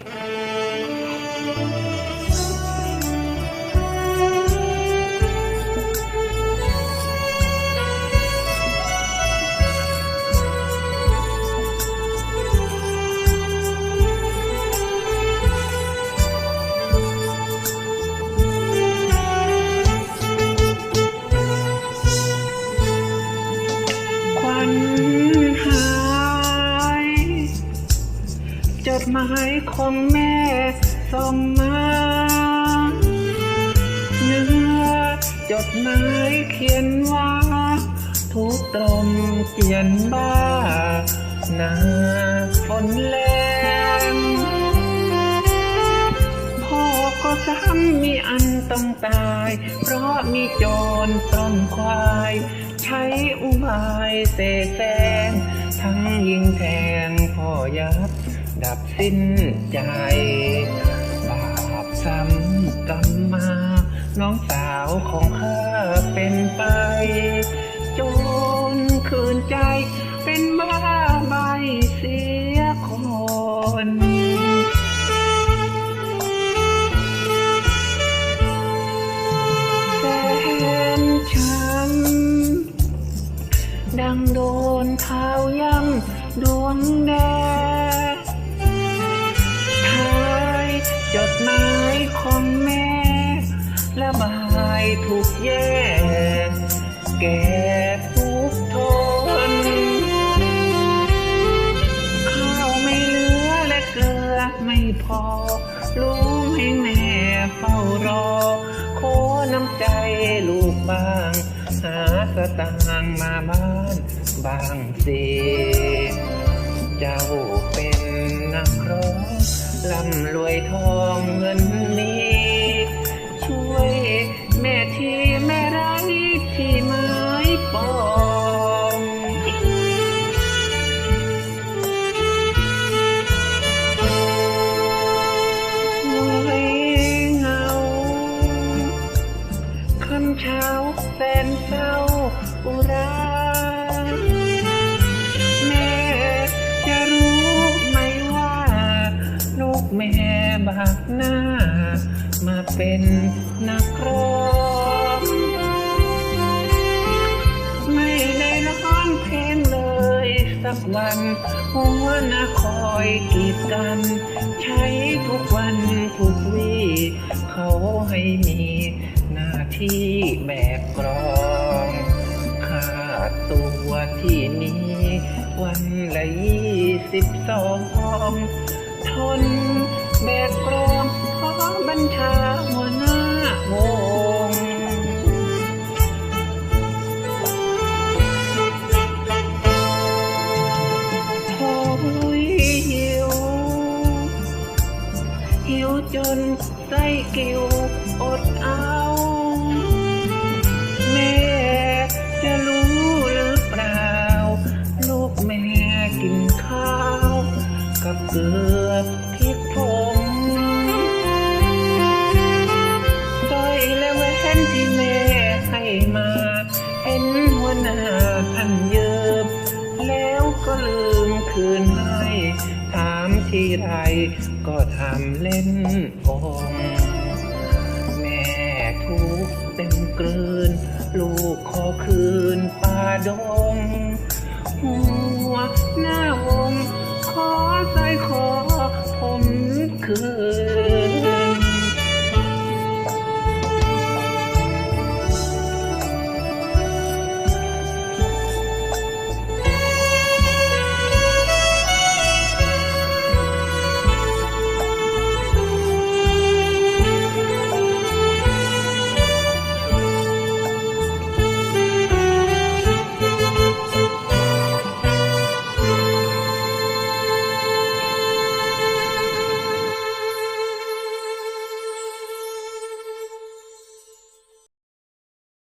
ค ดหมายของแม่ส่งมาเนื้อจดหมายเขียนว่า ทุกตรมเจียนบ้าหนาฝนแรงพ่อก็ซ้ำมีอันต้องตาย เพราะมีโจรปล้นควาย ใช้อุบายเสแสร้งทั้งยิงแทงพ่อยับ ดับสิ้นใจายถูกแย่แก่ทุกทน ข้าวไม่เหลือและเกลือไม่พอ รู้ให้แม่เฝ้ารอ ขอน้ำใจลูกบ้าง หาสตางค์มาบ้านบางสิเจ้าเป็นนักร้องร่ำรวยทองเงินนี้ เป็นนักร้องไม่ได้ร้องเพลงเลยสักวันหัวหน้าคอยกีดกัน ใช้ทุกวันทุกวีเขาให้มีหน้าที่แบกกรองค่าตัวที่มีวันละยี่สิบสองทนแบกกรอง เกลือพริกผงสร้อยและแหวนที่แม่ให้มาเห็นหัวหน้าท่านเยิบ แล้วก็ลืมคืนให้ถามทีไรก็ทำเล่นองแม่ทุกข์เต็มกลืน ลูกขอคืนป่าดง